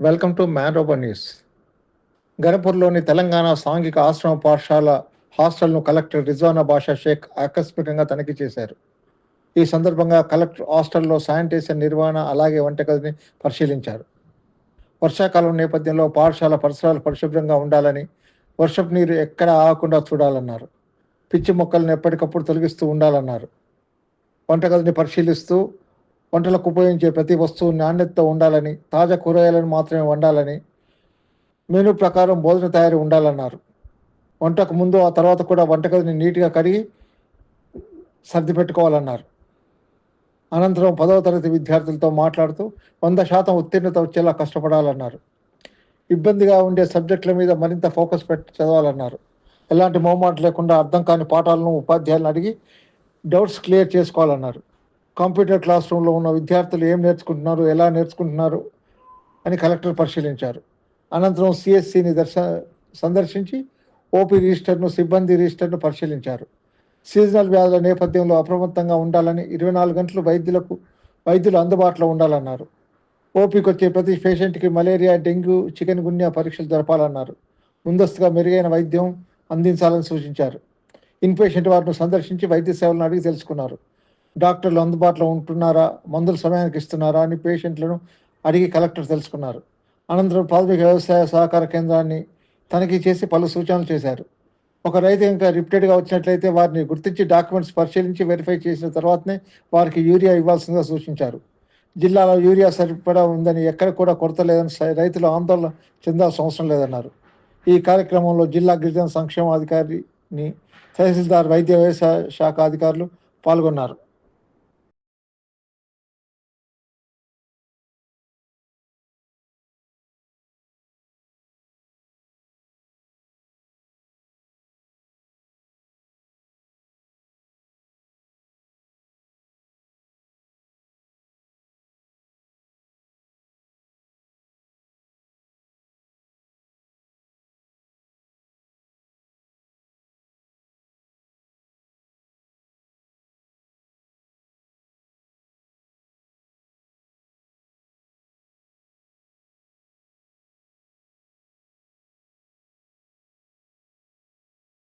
Welcome to మ్యాన్ రోబర్ news గణపూర్లోని తెలంగాణ సాంఘిక ఆశ్రమ పాఠశాల హాస్టల్ను కలెక్టర్ రిజ్వానా బాషా షేక్ ఆకస్మికంగా తనిఖీ చేశారు ఈ సందర్భంగా కలెక్టర్ హాస్టల్లో శానిటేషన్ నిర్వహణ అలాగే వంటగదిని పరిశీలించారు వర్షాకాలం నేపథ్యంలో పాఠశాల పరిసరాలు పరిశుభ్రంగా ఉండాలని వర్షపు నీరు ఎక్కడ ఆగకుండా చూడాలన్నారు పిచ్చి మొక్కలను ఎప్పటికప్పుడు తొలగిస్తూ ఉండాలన్నారు వంటగదిని పరిశీలిస్తూ వంటలకు ఉపయోగించే ప్రతి వస్తువు నాణ్యతతో ఉండాలని తాజా కూరగాయలను మాత్రమే వండాలని మెనూ ప్రకారం భోజన తయారీ ఉండాలన్నారు. వంటకు ముందు ఆ తర్వాత కూడా వంటగదిని నీట్గా కడిగి సర్ది పెట్టుకోవాలన్నారు. అనంతరం పదవ తరగతి విద్యార్థులతో మాట్లాడుతూ వంద శాతం ఉత్తీర్ణత వచ్చేలా కష్టపడాలన్నారు. ఇబ్బందిగా ఉండే సబ్జెక్టుల మీద మరింత ఫోకస్ పెట్టి చదవాలన్నారు. ఎలాంటి మొహమాట లేకుండా అర్థం కాని పాఠాలను ఉపాధ్యాయులను అడిగి డౌట్స్ క్లియర్ చేసుకోవాలన్నారు. కంప్యూటర్ క్లాస్ రూమ్లో ఉన్న విద్యార్థులు ఏం నేర్చుకుంటున్నారు ఎలా నేర్చుకుంటున్నారు అని కలెక్టర్ పరిశీలించారు. అనంతరం సిఎస్సిని దర్శ సందర్శించి ఓపీ రిజిస్టర్ను సిబ్బంది రిజిస్టర్ను పరిశీలించారు. సీజనల్ వ్యాధుల నేపథ్యంలో అప్రమత్తంగా ఉండాలని ఇరవై నాలుగు గంటలు వైద్యులకు వైద్యులు అందుబాటులో ఉండాలన్నారు. ఓపీకి వచ్చే ప్రతి పేషెంట్కి మలేరియా డెంగ్యూ చికెన్ గున్యా పరీక్షలు జరపాలన్నారు. ముందస్తుగా మెరుగైన వైద్యం అందించాలని సూచించారు. ఇన్పేషెంట్ వారిని సందర్శించి వైద్య సేవలను అడిగి తెలుసుకున్నారు. డాక్టర్లు అందుబాటులో ఉంటున్నారా? మందులు సమయానికి ఇస్తున్నారా? అని పేషెంట్లను అడిగి కలెక్టర్ తెలుసుకున్నారు. అనంతరం ప్రాథమిక వ్యవసాయ సహకార కేంద్రాన్ని తనిఖీ చేసి పలు సూచనలు చేశారు. ఒక రైతు ఇంకా రిప్టెడ్గా వచ్చినట్లయితే వారిని గుర్తించి డాక్యుమెంట్స్ పరిశీలించి వెరిఫై చేసిన తర్వాతనే వారికి యూరియా ఇవ్వాల్సిందిగా సూచించారు. జిల్లాలో యూరియా సరిపడా ఉందని ఎక్కడ కూడా కొరత లేదని రైతులు ఆందోళన చెందాల్సిన అవసరం లేదన్నారు. ఈ కార్యక్రమంలో జిల్లా గిరిజన సంక్షేమ అధికారిని తహసీల్దార్ వైద్య వ్యవసాయ శాఖ అధికారులు పాల్గొన్నారు.